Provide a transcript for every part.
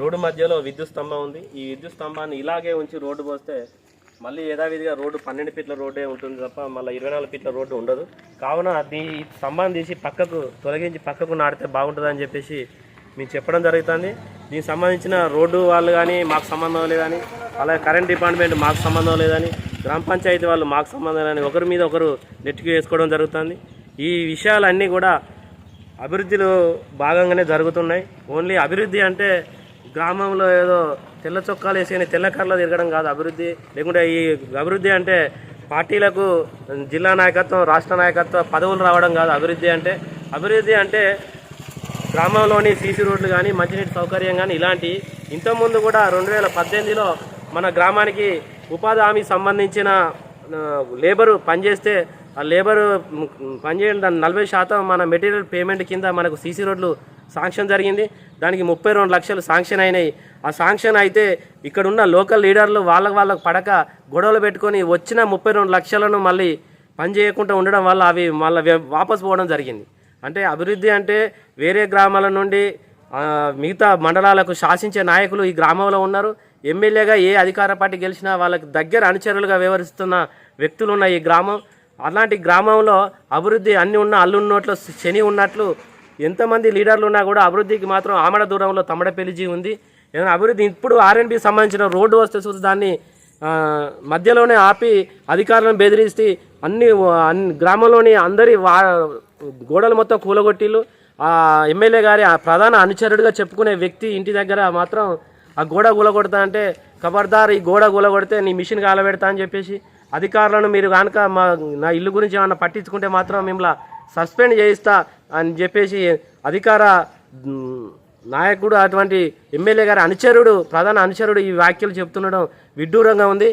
Road మధ్యలో విద్యుత్ స్తంభం ఉంది. ఈ విద్యుత్ స్తంభాన్ని ఇలాగే ఉంచి రోడ్డు పోస్తే మళ్ళీ యథావిధిగా రోడ్డు పన్నెండు ఫీట్ల రోడ్డే ఉంటుంది తప్ప మళ్ళీ ఇరవై నాలుగు ఫీట్ల రోడ్డు ఉండదు. కావున దీ స్తంభాన్ని తీసి పక్కకు తొలగించి పక్కకు నాడితే బాగుంటుందని చెప్పేసి మేము చెప్పడం జరుగుతుంది. దీనికి సంబంధించిన రోడ్డు వాళ్ళు కానీ మాకు సంబంధం లేదని అలాగే కరెంట్ డిపార్ట్మెంట్ మాకు సంబంధం లేదని గ్రామ పంచాయతీ వాళ్ళు మాకు సంబంధం లేదని ఒకరి మీద ఒకరు నెట్టుకు వేసుకోవడం జరుగుతుంది. ఈ విషయాలన్నీ కూడా అభివృద్ధిలో భాగంగానే జరుగుతున్నాయి. ఓన్లీ అభివృద్ధి అంటే గ్రామంలో ఏదో తెల్ల చొక్కాలు వేసుకొని తెల్ల కర్రలు తిరగడం కాదు అభివృద్ధి. లేకుంటే ఈ అభివృద్ధి అంటే పార్టీలకు జిల్లా నాయకత్వం రాష్ట్ర నాయకత్వం పదవులు రావడం కాదు అభివృద్ధి అంటే. అభివృద్ధి అంటే గ్రామంలోని సీసీ రోడ్లు కానీ మంచినీటి సౌకర్యం కానీ ఇలాంటి. ఇంతకుముందు కూడా రెండు వేల పద్దెనిమిదిలో మన గ్రామానికి ఉపాధి హామీ సంబంధించిన లేబరు పనిచేస్తే ఆ లేబరు పనిచేయడం నలభై శాతం మన మెటీరియల్ పేమెంట్ కింద మనకు సీసీ రోడ్లు శాంక్షన్ జరిగింది. దానికి ముప్పై రెండు లక్షలు శాంక్షన్ అయినాయి. ఆ శాంక్షన్ అయితే ఇక్కడున్న లోకల్ లీడర్లు వాళ్ళకి వాళ్ళకి పడక గొడవలు పెట్టుకొని వచ్చిన ముప్పై రెండు లక్షలను మళ్ళీ పని చేయకుండా ఉండడం వల్ల అవి మళ్ళీ వాపస్ పోవడం జరిగింది. అంటే అభివృద్ధి అంటే వేరే గ్రామాల నుండి మిగతా మండలాలకు శాసించే నాయకులు ఈ గ్రామంలో ఉన్నారు. ఎమ్మెల్యేగా ఏ అధికార పార్టీ గెలిచినా వాళ్ళకి దగ్గర అనుచరులుగా వ్యవహరిస్తున్న వ్యక్తులు ఉన్న ఈ గ్రామం. అలాంటి గ్రామంలో అభివృద్ధి అన్ని ఉన్న అల్లున్నోట్లో శని ఉన్నట్లు ఎంతమంది లీడర్లు ఉన్నా కూడా అభివృద్ధికి మాత్రం ఆమడ దూరంలో తమ్మడపెల్లిజీ ఉంది. అభివృద్ధి ఇప్పుడు ఆర్ఎన్బి సంబంధించిన రోడ్డు వస్తే చూసి దాన్ని మధ్యలోనే ఆపి అధికారులను బెదిరిస్తే అన్ని అన్ని గ్రామంలోని అందరి వా గోడలు మొత్తం కూలగొట్టిళ్ళు. ఆ ఎమ్మెల్యే గారి ఆ ప్రధాన అనుచరుడిగా చెప్పుకునే వ్యక్తి ఇంటి దగ్గర మాత్రం ఆ గోడ కూలగొడతా అంటే ఖబర్దార్ ఈ గోడ కూలగొడితే నీ మిషన్ కాలబెడతా అని చెప్పేసి అధికారులను మీరు కనుక మా నా ఇల్లు గురించి ఏమన్నా పట్టించుకుంటే మాత్రం మిమ్మల్ని సస్పెండ్ చేయిస్తా అని చెప్పేసి అధికార నాయకుడు అటువంటి ఎమ్మెల్యే గారి అనుచరుడు ప్రధాన అనుచరుడు ఈ వ్యాఖ్యలు చెప్తుండడం విడ్డూరంగా ఉంది.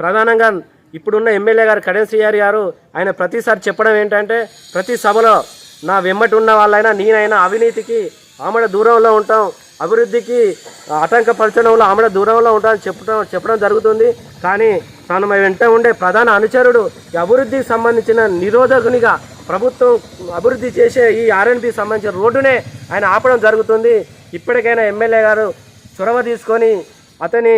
ప్రధానంగా ఇప్పుడున్న ఎమ్మెల్యే గారు కడెన్ శ్రీయారి గారు ఆయన ప్రతిసారి చెప్పడం ఏంటంటే ప్రతి సభలో నా వెమ్మటి ఉన్న వాళ్ళైనా నేనైనా అవినీతికి ఆమెడ దూరంలో ఉంటాం అభివృద్ధికి ఆటంకపరచడంలో ఆమెడ దూరంలో ఉంటామని చెప్పడం చెప్పడం జరుగుతుంది. కానీ తాను వెంట ఉండే ప్రధాన అనుచరుడు ఈ అభివృద్ధికి సంబంధించిన నిరోధకునిగా ప్రభుత్వం అభివృద్ధి చేసే ఈ ఆర్ఎన్బి సంబంధించిన రోడ్డునే ఆయన ఆపడం జరుగుతుంది. ఇప్పటికైనా ఎమ్మెల్యే గారు చొరవ తీసుకొని అతని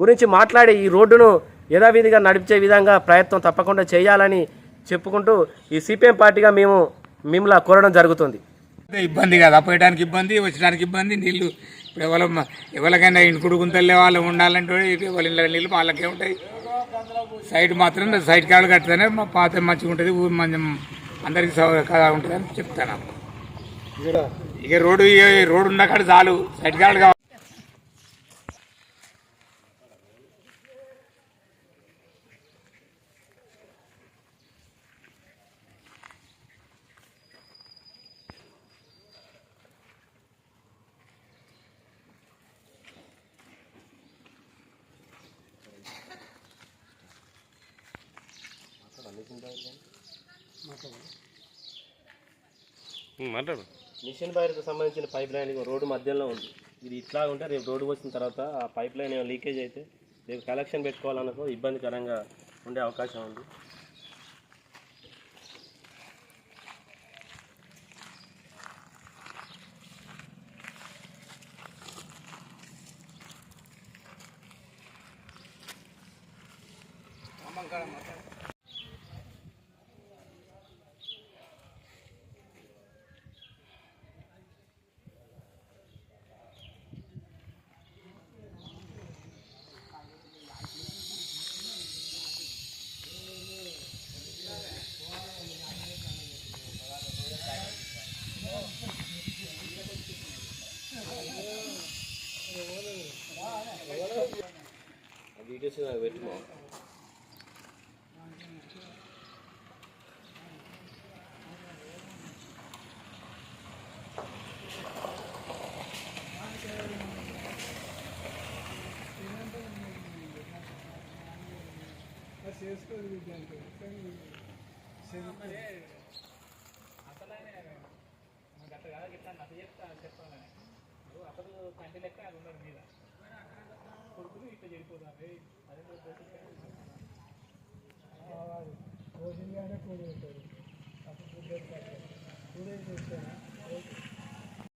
గురించి మాట్లాడి ఈ రోడ్డును యథావిధిగా నడిపించే విధంగా ప్రయత్నం తప్పకుండా చేయాలని చెప్పుకుంటూ ఈ సిపిఎం పార్టీగా మేము మిమ్మల్ని కోరడం జరుగుతుంది. ఇబ్బంది కదా. పోయడానికి ఇబ్బంది వచ్చడానికి ఇబ్బంది. నీళ్ళు ఇప్పుడు ఎవరి ఎవరికైనా ఇంకుడు గుంతలే వాళ్ళు ఉండాలంటే వాళ్ళ ఇళ్ళ నీళ్ళు వాళ్ళకే ఉంటాయి. సైడ్ మాత్రం సైడ్ కాళ్ళు కడితేనే మా పాత మంచిగా ఉంటుంది ఊరు మంచి అందరికి ఉంటుంది అని చెప్తాను. ఇక రోడ్డు రోడ్డు ఉన్న కాడ చాలు. సైడ్ కాళ్ళు మాట్లాడు. మిషన్ వైర్కు సంబంధించిన పైప్ లైన్ రోడ్డు మధ్యలో ఉంది. ఇది ఇట్లా ఉంటే రేపు రోడ్డు వచ్చిన తర్వాత ఆ పైప్ లైన్ లీకేజ్ అయితే రేపు కలెక్షన్ పెట్టుకోవాలనుకో ఇబ్బందికరంగా ఉండే అవకాశం ఉంది. chưa về đi mỏ అసలు కంటి లెక్క ఉన్నారు మీద డీటెయిల్స్ పెట్టుకో రోజుగానే కూడి ఉంటుంది అప్పుడు టూ డేస్ వస్తాను